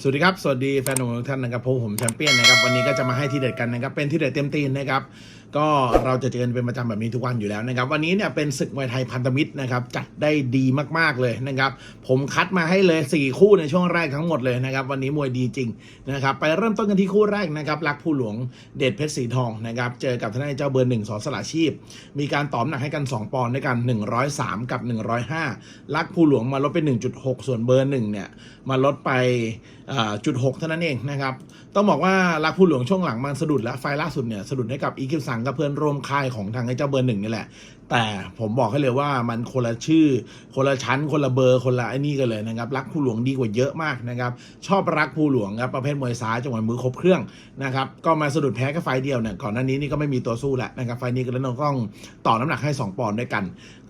สวัสดีครับ สวัสดีแฟนหนุ่มทุกท่านนะครับผมผมแชมเปี้ยนนะครับวันนี้ก็จะมาให้ที่เด็ดกันนะครับเป็นที่เด็ดเต็มตีนนะครับก็เราจะเจอกันเป็นประจำแบบนี้ทุกวันอยู่แล้วนะครับวันนี้เนี่ยเป็นศึกมวยไทยพันธมิตรนะครับจัดได้ดีมากๆเลยนะครับผมคัดมาให้เลย 4 คู่ในช่วงแรกทั้งหมดเลยนะครับวันนี้มวยดีจริงนะครับไปเริ่มต้นกันที่คู่แรกนะครับรักผู้หลวงเดชเพชรสีทองนะครับเจอกับทนายเจ้าเบอร์หนึ่งสอสละชีพ มีการตอมหนักให้กัน 2 ปอนด์ด้วยกัน 103 กับ 105 รักผู้หลวงมาลดไป 1.6 ส่วนเบอร์หนึ่งเนี่ยมาลดไปจุดหกเท่านั้นเองนะครับ ต้องบอกว่ารักผู้หลวงช่วงหลังมันสะดุดแล้วไฟล่าสุดเนี่ยสะดุดให้กับอีคิวสังกับเพื่อนร่วมค่ายของทางไอ้เจ้าเบอร์หนึ่งนี่แหละ แต่ผมบอกให้เลยว่ามันคนละชื่อ คนละชั้น คนละเบอร์ คนละไอ้นี่กันเลยนะครับ รักผู้หลวงดีกว่าเยอะมากนะครับ ชอบรักผู้หลวงครับประเภทมวยซ้ายจังหวะมือครบเครื่องนะครับ ก็มาสะดุดแพ้แค่ไฟเดียวเนี่ยก่อนหน้านี้นี่ก็ไม่มีตัวสู้แล้วนะครับ ไฟนี้ก็เลยต้องต่อน้ำหนักให้ 2 ปอนด์ด้วยกัน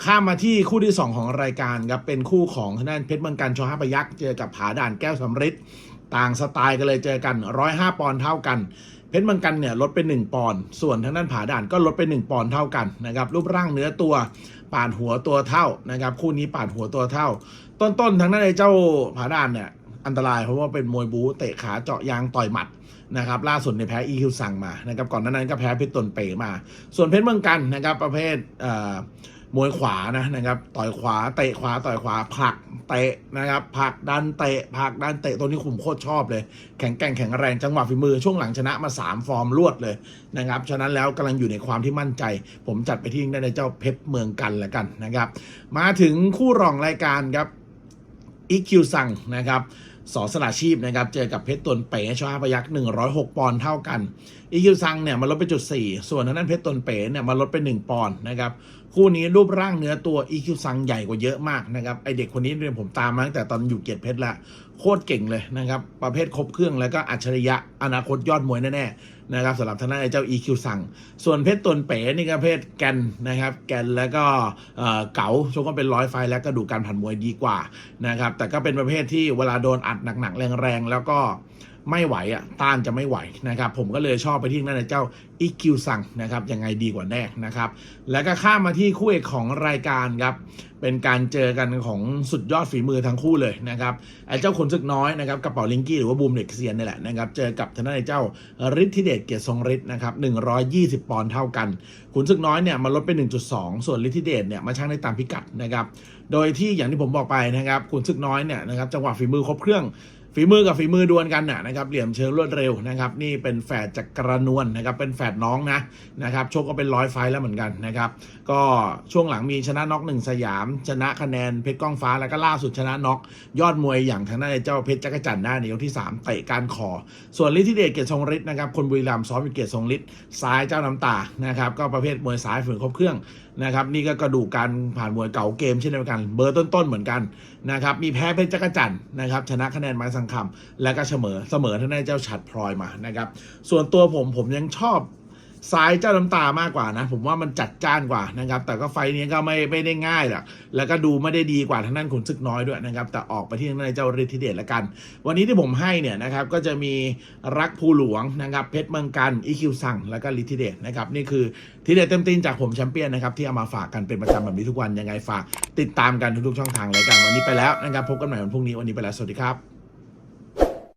ข้ามมาที่คู่ที่ 2 ของรายการครับเป็นคู่ของทางด้านเพชรเมืองกันชอห้าพยักษ์เจอกับผาด่านแก้วสำริด ต่างสไตล์กันเลยเจอกัน 105 ปอนด์เท่ากัน เพชรเมืองกันเนี่ยลดไป 1 ปอนด์ส่วนทางด้านผาด่านก็ลดไป 1 ปอนด์เท่ากันนะครับรูปร่างเนื้อตัวปาดหัวตัวเท่านะครับคู่นี้ปาดหัวตัวเท่า ต้นๆทางด้านไอ้เจ้าผาด่านเนี่ยอันตรายเพราะว่าเป็นมวยบูเตะขาเจาะยางต่อยหมัดนะครับล่าสุดในยแพ้อีคิวสั่งมานะครับก่อนหน้านั้นก็แพ้เพชรตนเปมา ส่วนเพชรเมืองกันนะครับประเภทเอ่อ มวยขวานะนะครับ ต่อยขวาเตะขวาต่อยขวาผลักเตะนะครับผลักดันเตะผลักดันเตะตัวนี้ผมโคตรชอบเลย แข็งแกร่งแข็งแรงจังหวะฝีมือช่วงหลังชนะมา 3 ฟอร์มรวดเลยนะครับฉะนั้นแล้วกำลังอยู่ในความที่มั่นใจ ผมจัดไปที่ในเจ้าเพชรเมืองกันแล้วกันนะครับ มาถึงคู่รองรายการครับอีคิวซังนะครับ สอสละชีพนะครับ เจอกับเพชรตนเป๋ชอาพยักหนึ่งร้อยหกปอนด์เท่ากัน อีคิวซังเนี่ยมันลดไปจุดสี่ส่วนทางนั้นเพชรตนเป๋เนี่ยมันลดไปหนึ่งปอนด์นะครับคู่นี้รูปร่างเนื้อตัวอีคิวซังใหญ่กว่าเยอะมากนะครับไอเด็กคนนี้เรียนผมตามมาตั้งแต่ตอนอยู่เกียรติเพชรละโคตรเก่งเลยนะครับประเภทครบเครื่องแล้วก็อัจฉริยะอนาคตยอดมวยแน่ๆนะครับสำหรับทางด้านเจ้า EQ สั่ง ส่วนเพชรตนเป๋นี่ก็เพชรแกนนะครับ แกนแล้วก็เก๋าชกก็เป็นร้อยไฟล์แล้วก็ดูการผ่านมวยดีกว่านะครับแต่ก็เป็นประเภทที่เวลาโดนอัดหนักๆแรงๆแล้วก็ ไม่ไหวอะต้านจะไม่ไหวนะครับ ผมก็เลยชอบไปที่นั่นนะเจ้า EQ สั่งนะครับยังไงดีกว่าแน่นะครับ แล้วก็ข้ามมาที่คู่เอกของรายการครับเป็นการเจอกันของสุดยอดฝีมือทั้งคู่เลยนะครับไอ้เจ้าขนศึกน้อยนะครับกระเป๋าลิงกี้หรือว่าบูมเด็กเซียนนี่แหละนะครับเจอกับทางด้านไอ้เจ้าฤทธิเดชเกียรติทรงฤทธิ์นะครับ120 ปอนด์เท่ากัน ขุนศึกน้อยเนี่ยมาลดไป 1.2 ส่วนฤทธิเดชเนี่ยมาชั่งได้ตามพิกัดนะครับโดยที่อย่างที่ผมบอกไปนะครับขุนศึกน้อยเนี่ยนะครับจังหวะฝีมือครบเครื่อง ฝีมือกับฝีมือดวลกันน่ะนะครับเหลี่ยมเชิงรวดเร็วนะครับ นี่เป็นแฝดจากกระนวลนะครับ เป็นแฝดน้องนะนะครับโชคก็เป็นร้อยไฟแล้วเหมือนกันนะครับ ก็ช่วงหลังมีชนะน็อกหนึ่งสยาม ชนะคะแนนเพชรก้องฟ้าแล้วก็ล่าสุดชนะน็อกยอดมวยอย่างทางด้านเจ้าเพชรจักรจันทร์ได้ในยกที่3เตะการคอส่วนฤทธิเดชเกียรติทรงฤทธิ์นะครับคนบุรีรัมย์ซ้อมอยู่เกียรติทรงฤทธิ์ซ้ายเจ้าน้ำตานะครับ ก็ประเภทมวยซ้ายฝืนครบเครื่องนะครับ นี่ก็กระดูกการผ่านมวยเก่าเกมเช่นเดียวกัน เบอร์ต้นๆเหมือนกันนะครับมีแพ้เพชรจักรจันทร์นะครับชนะคะแนนม้สังคำแล้วก็เสมอเสมอท่างด้านเจ้าฉัดพลอยมานะครับ ส่วนตัวผมผมยังชอบซ้ายเจ้าน้ำตามากกว่านะ ผมว่ามันจัดจ้านกว่านะครับ แต่ก็ไฟนี้ก็ไม่ไม่ได้ง่ายหรอกแล้วก็ดูไม่ได้ดีกว่าทางด้านขุนศึกน้อยด้วยนะครับ แต่ออกไปที่ทางด้านเจ้าฤทธิเดชละกัน วันนี้ที่ผมให้เนี่ยนะครับก็จะมีรักภูหลวงนะครับเพชรเมืองกันอีคิวสั่งแล้วก็ฤทธิเดชนะครับนี่คือทีเด็ดเต็มตีนจากผมแชมเปี้ยนนะครับที่เอามาฝากกันเป็นประจำแบบนี้ทุกวันยังไงฝาก ติดตามกันทุกๆช่องทางรายการวันนี้ไปแล้วนะครับพบกันใหม่วันพรุ่งนี้วันนี้ไปแล้วสวัสดีครับ